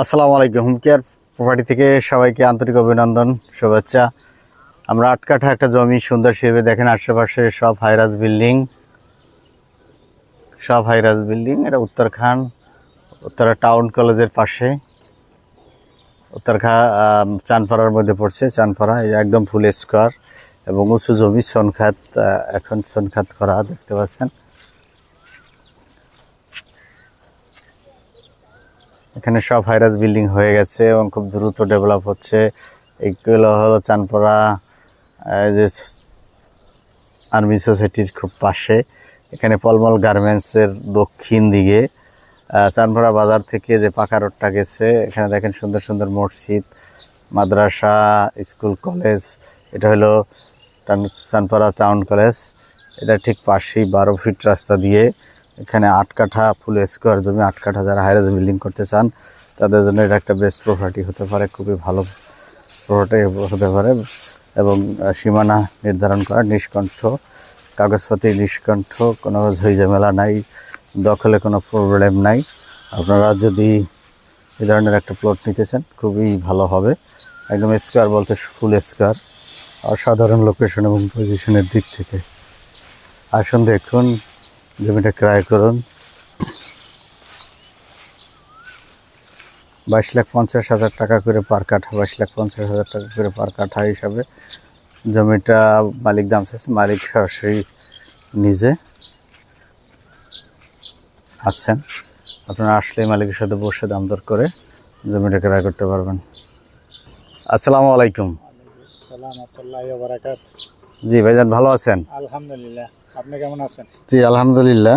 আসসালামু আলাইকুম। Home care property থেকে সবাইকে আন্তরিক অভিনন্দন, শুভেচ্ছা। আমরা আটকাঠা একটা জমি সুন্দর হিসেবে দেখেন, আশেপাশে সব হাইরাজ বিল্ডিং সব হাইরাজ বিল্ডিং এটা উত্তরখান, উত্তরা টাউন কলেজের পাশে। উত্তরখা চানপাড়ার মধ্যে পড়ছে, চানপাড়া একদম ফুল স্কোয়ার এবং উঁচু জমি, সনখাত এখন সনখাত করা, দেখতে পাচ্ছেন। এখানে সব হাইরাজ বিল্ডিং হয়ে গেছে এবং খুব দ্রুত ডেভেলপ হচ্ছে। এগুলো হলো চানপাড়া যে আর্মি সোসাইটির খুব পাশে। এখানে পলমল গার্মেন্টসের দক্ষিণ দিকে। চানপাড়া বাজার থেকে যে পাকা রোডটা গেছে, এখানে দেখেন সুন্দর সুন্দর মসজিদ, মাদ্রাসা, স্কুল কলেজ এটা হলো চানপাড়া টাউন কলেজ এটা ঠিক পাশেই বারো ফিট রাস্তা দিয়ে। এখানে আট কাঠা ফুল স্কোয়ার জমি, আট কাঠা যারা হাইরাজ বিল্ডিং করতে চান, তাদের জন্য এটা একটা বেস্ট প্রপার্টি হতে পারে, খুবই ভালো প্রপার্টি হতে পারে এবং সীমানা নির্ধারণ করা, নিষ্কণ্ঠ কাগজপাতি নিষ্কণ্ঠ, কোনো ঝামেলা নাই, দখলে কোনো প্রবলেম নাই। আপনারা যদি এই ধরনের একটা প্লট নিতে চান, খুবই ভালো হবে। একদম স্কোয়ার বলতে ফুল স্কোয়ার অসাধারণ লোকেশন এবং পজিশনের দিক থেকে। আসুন দেখুন জমিটা ক্রয় করুন। বাইশ লাখ পঞ্চাশ হাজার টাকা করে পার কাঠা বাইশ লাখ পঞ্চাশ হাজার টাকা করে পার কাঠা হিসাবে জমিটা মালিক দাম চাইছে মালিক সরাসরি নিজে আসছেন আপনারা আসলে মালিকের সাথে বসে দাম দর করে জমিটা ক্রয় করতে পারবেন। আসসালামু আলাইকুম। জি ভাইজান ভালো আছেন? আলহামদুলিল্লাহ। আপনি কেমন আছেন? জি আলহামদুলিল্লাহ।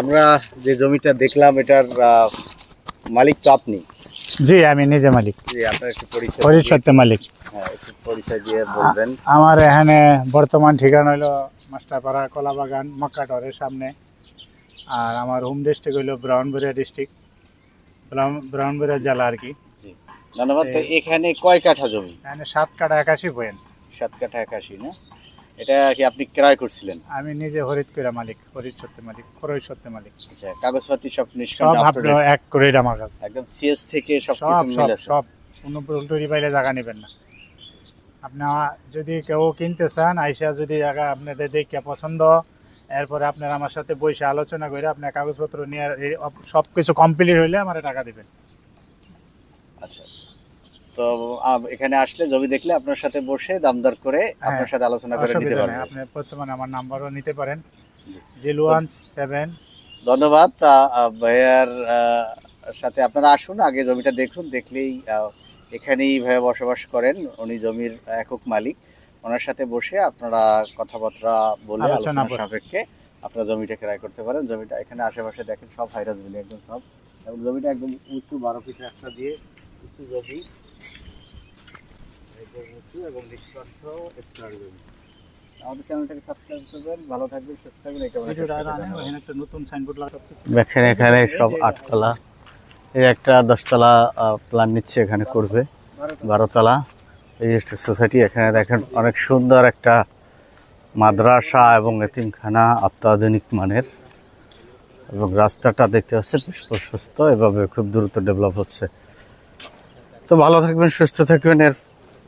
আমরা যে জমিটা দেখলাম এটার মালিক তো আপনি? জি আমি নিজে মালিক। জি আপনার একটু পরিচয় মালিক। হ্যাঁ একটু পরিচয় দিয়ে বলবেন। আমার এখানে বর্তমান ঠিকানা হলো মাস্টারপাড়া কলাবাগান মক্কাটরের সামনে। আর আমার হোম ডিস্ট্রিক্ট হলো ব্রাউনবেরিয়া ডিস্ট্রিক্ট ব্রাউনবেরিয়া জেলা আর কি। জি ধন্যবাদ। এখানে কয় কাঠা জমি? এখানে সাত কাঠা একাশি পয়েন্ট। সাত কাঠা একাশি না? এটা কি আপনি ক্রয় করছিলেন? আমি নিজে কইরা মালিক হরিদ সত্য মালিক খরচ সত্য মালিক। আচ্ছা কাগজপাতি সব আপনার এক করে আমার কাছে। একদম সিএস থেকে সব সব কিছু সব মিলে সব। কোনো জায়গা নেবেন না। আপনি যদি কেউ কিনতে চান আইসা যদি জায়গা আপনাদের দেখে পছন্দ এরপরে আপনার আমার সাথে বসে আলোচনা করে আপনার কাগজপত্র নিয়ে সব কিছু কমপ্লিট হইলে আমার টাকা দিবেন। আচ্ছা আচ্ছা। তো এখানে আসলে জমি দেখলে আপনার সাথে বসে দাম দর করে আপনার সাথে আলোচনা করে নিতে হ্যাঁ, পারবেন। আপনি বর্তমানে আমার নাম্বারও নিতে পারেন। Zero one seven. ধন্যবাদ। ভাইয়ার সাথে আপনারা আসুন আগে জমিটা দেখুন দেখলেই এখানেই ভাইয়া বসবাস করেন। উনি জমির একক মালিক। ওনার সাথে বসে আপনারা কথাবার্তা বলে আলোচনা সাপেক্ষে আপনারা জমিটা ক্রয় করতে পারেন। জমিটা এখানে আশেপাশে দেখেন সব হাইরাজ মিলে একদম সব। এবং জমিটা একদম উঁচু বারো ফিট রাস্তা দিয়ে উঁচু জমি। একদম এবং নিষ্কণ্ঠ স্কোয়ার আমাদের চ্যানেলটাকে সাবস্ক্রাইব করবেন ভালো থাকবেন সুস্থ থাকবেন এই কামনা ভিডিওটা করছি। একটা নতুন সাইনবোর্ড দেখেন। এখানে সব আটতলা। এই একটা দশতলা প্ল্যান নিচ্ছে এখানে করবে। বারোতলা। এই একটা সোসাইটি এখানে দেখেন অনেক সুন্দর একটা মাদ্রাসা এবং এতিমখানা অত্যাধুনিক মানের। এবং রাস্তাটা দেখতে পাচ্ছে বেশ প্রশস্ত এভাবে খুব দ্রুত ডেভেলপ হচ্ছে। তো ভালো থাকবেন সুস্থ থাকবেন এর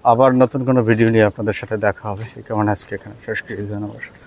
আবার নতুন কোনো ভিডিও নিয়ে আপনাদের সাথে দেখা হবে। কেমন আজকে এখানে শেষ কিছু নমস্কার